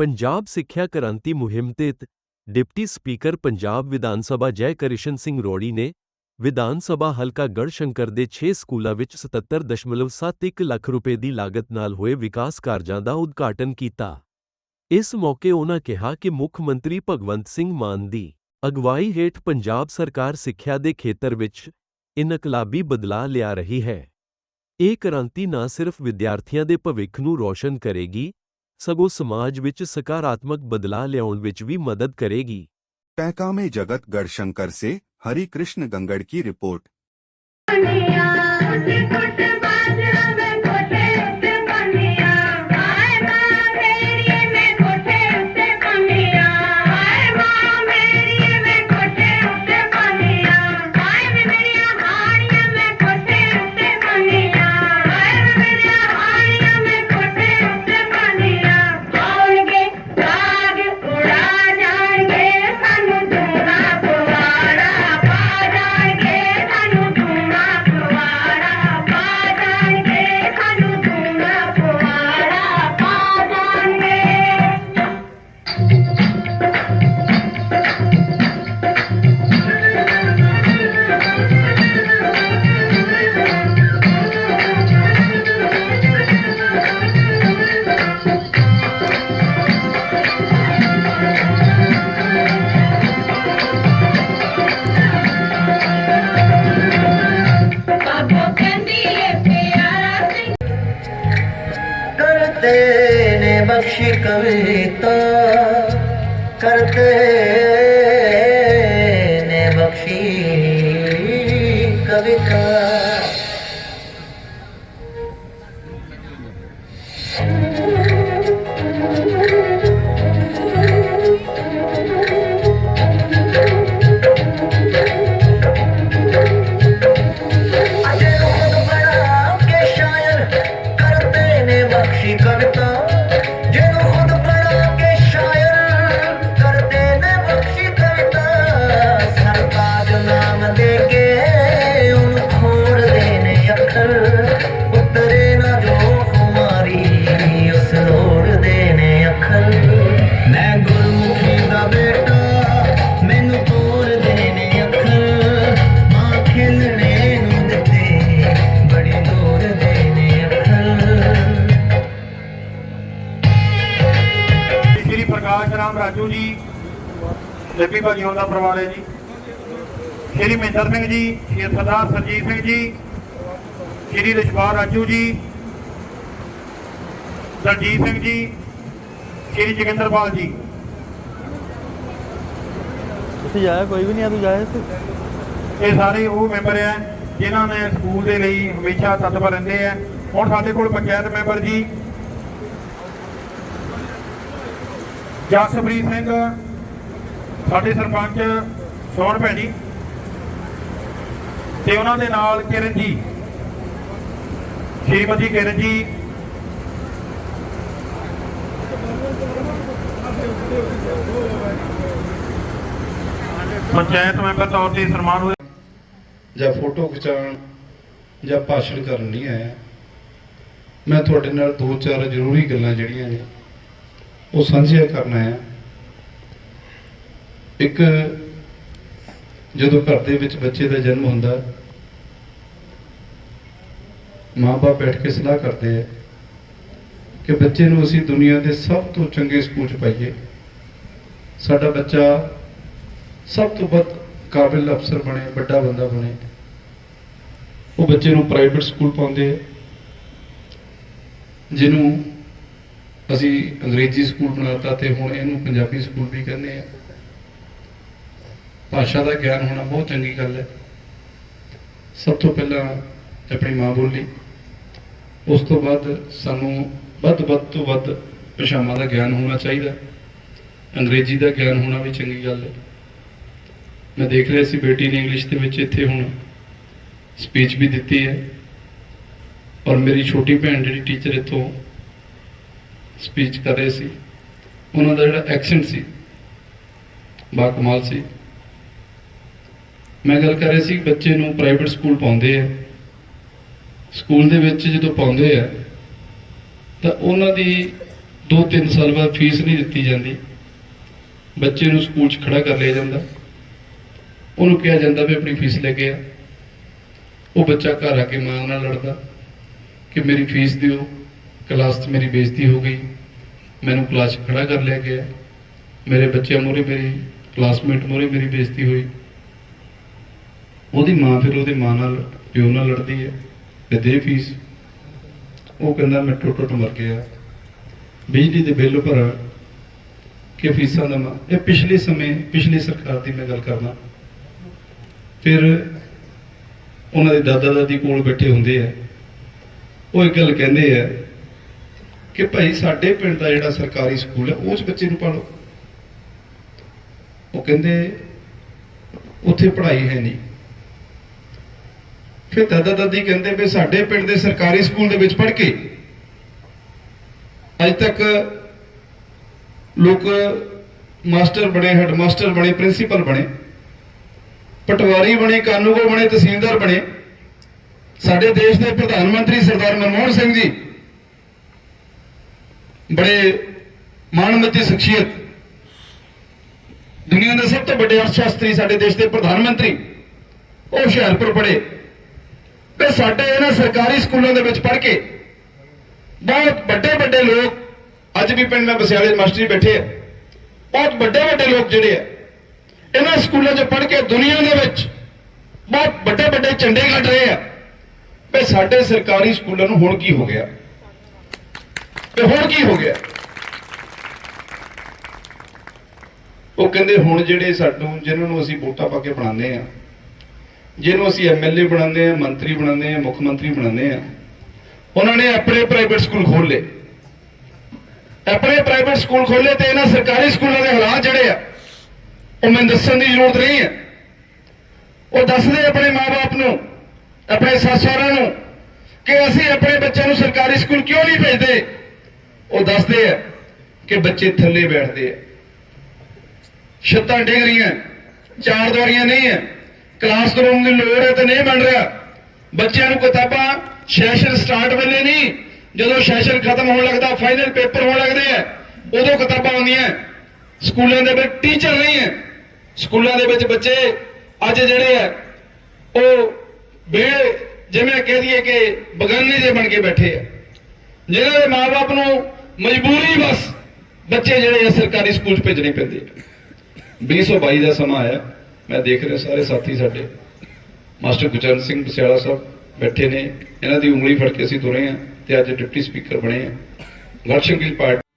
ਪੰਜਾਬ ਸਿੱਖਿਆ ਕ੍ਰਾਂਤੀ ਮੁਹਿੰਮ ਤਹਿਤ ਡਿਪਟੀ ਸਪੀਕਰ ਪੰਜਾਬ ਵਿਧਾਨ ਸਭਾ ਜੈ ਕ੍ਰਿਸ਼ਨ ਸਿੰਘ ਰੋੜੀ ਨੇ ਵਿਧਾਨ ਸਭਾ ਹਲਕਾ ਗੜਸ਼ੰਕਰ ਦੇ 6 ਸਕੂਲਾਂ ਵਿੱਚ 77.71 ਲੱਖ ਰੁਪਏ ਦੀ ਲਾਗਤ ਨਾਲ ਹੋਏ ਵਿਕਾਸ ਕਾਰਜਾਂ ਦਾ ਉਦਘਾਟਨ ਕੀਤਾ। ਇਸ ਮੌਕੇ ਉਨ੍ਹਾਂ ਕਿਹਾ ਕਿ ਮੁੱਖ ਮੰਤਰੀ ਭਗਵੰਤ ਸਿੰਘ ਮਾਨ ਦੀ ਅਗਵਾਈ ਹੇਠ ਪੰਜਾਬ ਸਰਕਾਰ ਸਿੱਖਿਆ ਦੇ ਖੇਤਰ ਵਿੱਚ ਇਨਕਲਾਬੀ ਬਦਲਾਅ ਲਿਆ ਰਹੀ ਹੈ। ਇਹ ਕ੍ਰਾਂਤੀ ਨਾ ਸਿਰਫ ਵਿਦਿਆਰਥੀਆਂ ਦੇ ਭਵਿੱਖ ਨੂੰ ਰੋਸ਼ਨ ਕਰੇਗੀ, ਸਗੋਂ ਸਮਾਜ ਵਿੱਚ ਸਕਾਰਾਤਮਕ ਬਦਲਾਅ ਲਿਆਉਣ ਵਿੱਚ ਵੀ ਮਦਦ ਕਰੇਗੀ। पैकामे जगत गढ़शंकर से हरि कृष्ण गंगड़ की रिपोर्ट करते ने बख्शी कविता करते Keep done. ਪ੍ਰਕਾਸ਼ ਰਾਮ ਰਾਜੂ ਜੀ ਲੱਭੀ ਭਾਜੀ ਦਾ ਪਰਿਵਾਰ ਹੈ ਜੀ। ਸ਼੍ਰੀ ਮਹਿੰਦਰ ਸਿੰਘ ਜੀ ਸ਼੍ਰੀ ਸਰਦਾਰ ਸਰਜੀਤ ਸਿੰਘ ਜੀ ਸ਼੍ਰੀ ਰਿਸ਼ਪਾਲ ਰਾਜੂ ਜੀ ਦਲਜੀਤ ਸਿੰਘ ਜੀ ਸ਼੍ਰੀ ਜੋਗਿੰਦਰਪਾਲ ਜੀ। ਇੱਥੇ ਜਾਇਆ ਕੋਈ ਵੀ ਨਹੀਂ ਆ ਤੂੰ ਜਾਇਆ ਇੱਥੇ? ਇਹ ਸਾਰੇ ਉਹ ਮੈਂਬਰ ਆ ਜਿਨ੍ਹਾਂ ਨੇ ਸਕੂਲ ਦੇ ਲਈ ਹਮੇਸ਼ਾ ਤਤਪਰ ਰਹਿੰਦੇ ਆ ਹੁਣ ਸਾਡੇ ਕੋਲ ਪੰਚਾਇਤ ਮੈਂਬਰ ਜੀ ਜਸਪ੍ਰੀਤ ਸਿੰਘ, ਸਾਡੇ ਸਰਪੰਚ ਸੋਹਣ ਭੈਣੀ ਤੇ ਉਹਨਾਂ ਦੇ ਨਾਲ ਕਿਰਨ ਜੀ, ਸ਼੍ਰੀਮਤੀ ਕਿਰਨ ਜੀ। ਪੰਚਾਇਤ ਮੈਂਬਰ ਤੌਰ ਤੇ ਸਨਮਾਨ ਹੋਇਆ ਜਾਂ ਫੋਟੋ ਖਿਚਾਉਣ ਜਾਂ ਭਾਸ਼ਣ ਕਰਨ ਨਹੀਂ ਆਇਆ। ਮੈਂ ਤੁਹਾਡੇ ਨਾਲ ਦੋ ਚਾਰ ਜ਼ਰੂਰੀ ਗੱਲਾਂ ਜਿਹੜੀਆਂ ਨੇ ਉਹ ਸਾਂਝੀਆਂ ਕਰਨਾ ਆਇਆ ਇੱਕ ਜਦੋਂ ਘਰ ਦੇ ਵਿੱਚ ਬੱਚੇ ਦਾ ਜਨਮ ਹੁੰਦਾ ਮਾਪੇ ਬੈਠ ਕੇ ਸਲਾਹ ਕਰਦੇ ਆ ਕਿ ਬੱਚੇ ਨੂੰ ਅਸੀਂ ਦੁਨੀਆ ਦੇ ਸਭ ਤੋਂ ਚੰਗੇ ਸਕੂਲ 'ਚ ਪਾਈਏ। ਸਾਡਾ ਬੱਚਾ ਸਭ ਤੋਂ ਵੱਧ ਕਾਬਿਲ ਅਫਸਰ ਬਣੇ, ਵੱਡਾ ਬੰਦਾ ਬਣੇ। ਉਹ ਬੱਚੇ ਨੂੰ ਪ੍ਰਾਈਵੇਟ ਸਕੂਲ ਪਾਉਂਦੇ ਜਿਹਨੂੰ ਅਸੀਂ ਅੰਗਰੇਜ਼ੀ ਸਕੂਲ ਬਣਾਤਾ ਤੇ ਹੁਣ ਇਹਨੂੰ ਪੰਜਾਬੀ ਸਕੂਲ ਵੀ ਕਹਿੰਦੇ ਆ। ਭਾਸ਼ਾ ਦਾ ਗਿਆਨ ਹੋਣਾ ਬਹੁਤ ਚੰਗੀ ਗੱਲ ਹੈ। ਸਭ ਤੋਂ ਪਹਿਲਾਂ ਆਪਣੀ ਮਾਂ ਬੋਲੀ। ਉਸ ਤੋਂ ਬਾਅਦ ਸਾਨੂੰ ਵੱਧ ਵੱਧ ਤੋਂ ਵੱਧ ਭਾਸ਼ਾਵਾਂ ਦਾ ਗਿਆਨ ਹੋਣਾ ਚਾਹੀਦਾ। ਅੰਗਰੇਜ਼ੀ ਦਾ ਗਿਆਨ ਹੋਣਾ ਵੀ ਚੰਗੀ ਗੱਲ ਹੈ। ਮੈਂ ਦੇਖ ਰਿਹਾ ਸੀ ਬੇਟੀ ਨੇ ਇੰਗਲਿਸ਼ ਦੇ ਵਿੱਚ ਇੱਥੇ ਹੁਣ ਸਪੀਚ ਵੀ ਦਿੱਤੀ ਹੈ। ਔਰ ਮੇਰੀ ਛੋਟੀ ਭੈਣ ਜਿਹੜੀ ਟੀਚਰ ਇੱਥੋਂ ਸਪੀਚ ਕਰ ਰਹੇ ਸੀ। ਉਹਨਾਂ ਦਾ ਜਿਹੜਾ ਐਕਸੈਂਟ ਸੀ, ਬਾ ਕਮਾਲ ਸੀ। ਮੈਂ ਗੱਲ ਕਰ ਰਿਹਾ ਸੀ ਬੱਚੇ ਨੂੰ ਪ੍ਰਾਈਵੇਟ ਸਕੂਲ ਪਾਉਂਦੇ ਆ। ਸਕੂਲ ਦੇ ਵਿੱਚ ਜਦੋਂ ਪਾਉਂਦੇ ਆ, ਤਾਂ ਉਹਨਾਂ ਦੀ 2-3 ਸਾਲ ਬਾਅਦ ਫੀਸ ਨਹੀਂ ਦਿੱਤੀ ਜਾਂਦੀ। ਬੱਚੇ ਨੂੰ ਸਕੂਲ 'ਚ ਖੜਾ ਕਰ ਲਿਆ ਜਾਂਦਾ। ਉਹਨੂੰ ਕਿਹਾ ਜਾਂਦਾ ਵੀ ਆਪਣੀ ਫੀਸ ਲੈ ਕੇ ਆ। ਉਹ ਬੱਚਾ ਘਰ ਆ ਕੇ ਮਾਂ ਨਾਲ ਲੜਦਾ ਕਿ ਮੇਰੀ ਫੀਸ ਦਿਓ। ਕਲਾਸ 'ਚ ਮੇਰੀ ਬੇਇੱਜ਼ਤੀ ਹੋ ਗਈ। ਮੈਨੂੰ ਕਲਾਸ 'ਚ ਖੜਾ ਕਰ ਲਿਆ ਗਿਆ। ਮੇਰੇ ਬੱਚਿਆਂ ਮੂਹਰੇ ਮੇਰੀ ਕਲਾਸਮੇਟ ਮੂਹਰੇ ਮੇਰੀ ਬੇਇੱਜ਼ਤੀ ਹੋਈ। ਉਹਦੀ ਮਾਂ ਫਿਰ ਉਹਦੇ ਮਾਂ ਨਾਲ, ਪਿਓ ਨਾਲ ਲੜਦੀ ਹੈ ਤੇ ਦੇ ਫੀਸ ਉਹ ਕਹਿੰਦਾ ਮੈਂ ਟੁੱਟ ਟੁੱਟ ਮਰ ਗਿਆ। ਬਿਜਲੀ ਦੇ ਬਿੱਲ ਭਰਾਂ ਕਿ ਫੀਸਾਂ ਦਾ ਮੈਂ। ਇਹ ਪਿਛਲੇ ਸਮੇਂ, ਪਿਛਲੀ ਸਰਕਾਰ ਦੀ ਮੈਂ ਗੱਲ ਕਰਦਾ। ਫਿਰ ਉਹਨਾਂ ਦੇ ਦਾਦਾ ਦਾਦੀ ਕੋਲ ਬੈਠੇ ਹੁੰਦੇ ਆ। ਉਹ ਇੱਕ ਗੱਲ ਕਹਿੰਦੇ ਆ ਕਿ ਭਾਈ ਸਾਡੇ ਪਿੰਡ ਦਾ ਜਿਹੜਾ ਸਰਕਾਰੀ ਸਕੂਲ ਹੈ ਉਸ ਬੱਚੇ ਨੂੰ ਪਾਲੋ ਉਹ ਕਹਿੰਦੇ, ਉੱਥੇ ਪੜ੍ਹਾਈ ਹੈ ਨਹੀਂ। ਫਿਰ ਦਾਦਾ ਦਾਦੀ ਕਹਿੰਦੇ ਵੀ ਸਾਡੇ ਪਿੰਡ ਦੇ ਸਰਕਾਰੀ ਸਕੂਲ ਦੇ ਵਿੱਚ ਪੜ੍ਹ ਕੇ ਅੱਜ ਤੱਕ ਲੋਕ ਮਾਸਟਰ ਬਣੇ ਹੈਡ ਮਾਸਟਰ ਬਣੇ, ਪ੍ਰਿੰਸੀਪਲ ਬਣੇ, ਪਟਵਾਰੀ ਬਣੇ, ਕਾਨੂੰਗੋ ਬਣੇ, ਤਹਿਸੀਲਦਾਰ ਬਣੇ। ਸਾਡੇ ਦੇਸ਼ ਦੇ ਪ੍ਰਧਾਨ ਮੰਤਰੀ ਸਰਦਾਰ ਮਨਮੋਹਨ ਸਿੰਘ ਜੀ ਬੜੇ ਮਾਣਮੱਤੀ ਸ਼ਖਸੀਅਤ। ਦੁਨੀਆ ਦੇ ਸਭ ਤੋਂ ਵੱਡੇ ਅਰਥਸ਼ਾਸਤਰੀ ਸਾਡੇ ਦੇਸ਼ ਦੇ ਪ੍ਰਧਾਨ ਮੰਤਰੀ, ਉਹ ਹੁਸ਼ਿਆਰਪੁਰ ਪੜ੍ਹੇ। ਤੇ ਸਾਡੇ ਇਹਨਾਂ ਸਰਕਾਰੀ ਸਕੂਲਾਂ ਦੇ ਵਿੱਚ ਪੜ੍ਹ ਕੇ ਬਹੁਤ ਵੱਡੇ ਵੱਡੇ ਲੋਕ, ਅੱਜ ਵੀ ਪਿੰਡ ਮੈਂ ਬਸਿਆਲੇ ਮਾਸਟਰੀ ਬੈਠੇ ਆ, ਬਹੁਤ ਵੱਡੇ ਵੱਡੇ ਲੋਕ ਜਿਹੜੇ ਆ, ਇਹਨਾਂ ਸਕੂਲਾਂ 'ਚ ਪੜ੍ਹ ਕੇ ਦੁਨੀਆ ਦੇ ਵਿੱਚ ਬਹੁਤ ਵੱਡੇ ਵੱਡੇ ਝੰਡੇ ਗੱਡ ਰਹੇ ਆ। ਵੀ ਸਾਡੇ ਸਰਕਾਰੀ ਸਕੂਲਾਂ ਨੂੰ ਹੁਣ ਕੀ ਹੋ ਗਿਆ? ਤੇ ਹੁਣ ਕੀ ਹੋ ਗਿਆ? ਉਹ ਕਹਿੰਦੇ, ਹੁਣ ਜਿਹੜੇ ਸਾਨੂੰ ਜਿਨ੍ਹਾਂ ਨੂੰ ਅਸੀਂ ਵੋਟਾਂ ਪਾ ਕੇ ਬਣਾਉਂਦੇ ਆ ਜਿਹਨੂੰ ਅਸੀਂ ਐਮਐਲਏ ਬਣਾਉਂਦੇ ਆ ਮੰਤਰੀ ਬਣਾਉਂਦੇ ਆ ਮੁੱਖ ਮੰਤਰੀ ਬਣਾਉਂਦੇ ਆ ਉਹਨਾਂ ਨੇ ਆਪਣੇ ਪ੍ਰਾਈਵੇਟ ਸਕੂਲ ਖੋਲ ਆਪਣੇ ਪ੍ਰਾਈਵੇਟ ਸਕੂਲ ਖੋਲੇ ਤੇ ਇਹਨਾਂ ਸਰਕਾਰੀ ਸਕੂਲਾਂ ਦੇ ਹਾਲਾਤ ਜਿਹੜੇ ਆ, ਉਹ ਮੈਨੂੰ ਦੱਸਣ ਦੀ ਜ਼ਰੂਰਤ ਨਹੀਂ ਹੈ। ਉਹ ਦੱਸਦੇ ਆਪਣੇ ਮਾਪੇ ਨੂੰ, ਆਪਣੇ ਸੱਸ ਸਹੁਰਿਆਂ ਨੂੰ ਕਿ ਅਸੀਂ ਆਪਣੇ ਬੱਚਿਆਂ ਨੂੰ ਸਰਕਾਰੀ ਸਕੂਲ ਕਿਉਂ ਨਹੀਂ ਭੇਜਦੇ? ਉਹ ਦੱਸਦੇ ਆ ਕਿ ਬੱਚੇ ਥੱਲੇ ਬੈਠਦੇ ਆ। ਛੱਤਾਂ ਡਿੱਗ ਰਹੀਆਂ ਚਾਰ ਦੀਵਾਰੀਆਂ ਨਹੀਂ ਹੈ ਕਲਾਸਰੂਮ ਦੀ ਲੋੜ ਹੈ ਤੇ ਨਹੀਂ ਬਣ ਰਿਹਾ। ਬੱਚਿਆਂ ਨੂੰ ਕਿਤਾਬਾਂ ਸੈਸ਼ਨ ਸਟਾਰਟ ਵੇਲੇ ਨਹੀਂ, ਜਦੋਂ ਸੈਸ਼ਨ ਖਤਮ ਹੋਣ ਲੱਗਦਾ ਫਾਈਨਲ ਪੇਪਰ ਹੋਣ ਲੱਗਦੇ ਆ, ਉਦੋਂ ਕਿਤਾਬਾਂ ਆਉਂਦੀਆਂ। ਸਕੂਲਾਂ ਦੇ ਵਿੱਚ ਟੀਚਰ ਨਹੀਂ ਹੈ ਸਕੂਲਾਂ ਦੇ ਵਿੱਚ ਬੱਚੇ ਅੱਜ ਜਿਹੜੇ ਆ, ਉਹ ਬੇ ਜਿਵੇਂ ਕਹਿ ਦਈਏ ਕਿ ਬਗਾਨੇ ਜੇ ਬਣ ਕੇ ਬੈਠੇ ਆ। ਜਿਹਨਾਂ ਦੇ ਮਾਪੇ ਨੂੰ ਮਜਬੂਰੀ ਬਸ। ਬੱਚੇ ਜਿਹੜੇ ਆ, ਸਰਕਾਰੀ ਸਕੂਲ 'ਚ ਭੇਜਣੇ ਪੈਂਦੇ ਆ। 2022 ਦਾ ਸਮਾਂ ਆਇਆ। ਮੈਂ ਦੇਖ ਰਿਹਾ ਸਾਰੇ ਸਾਥੀ ਸਾਡੇ। ਮਾਸਟਰ ਗੁਜਰਨ ਸਿੰਘ ਬਸਿਆਲਾ ਸਾਹਿਬ ਬੈਠੇ ਨੇ। ਇਹਨਾਂ ਦੀ ਉਂਗਲੀ ਫੜ ਕੇ ਅਸੀਂ ਤੁਰੇ ਆ ਤੇ ਅੱਜ ਡਿਪਟੀ ਸਪੀਕਰ ਬਣੇ ਆ। ਗੜਸ਼ੰਕੀਲ ਪਾਰਟੀ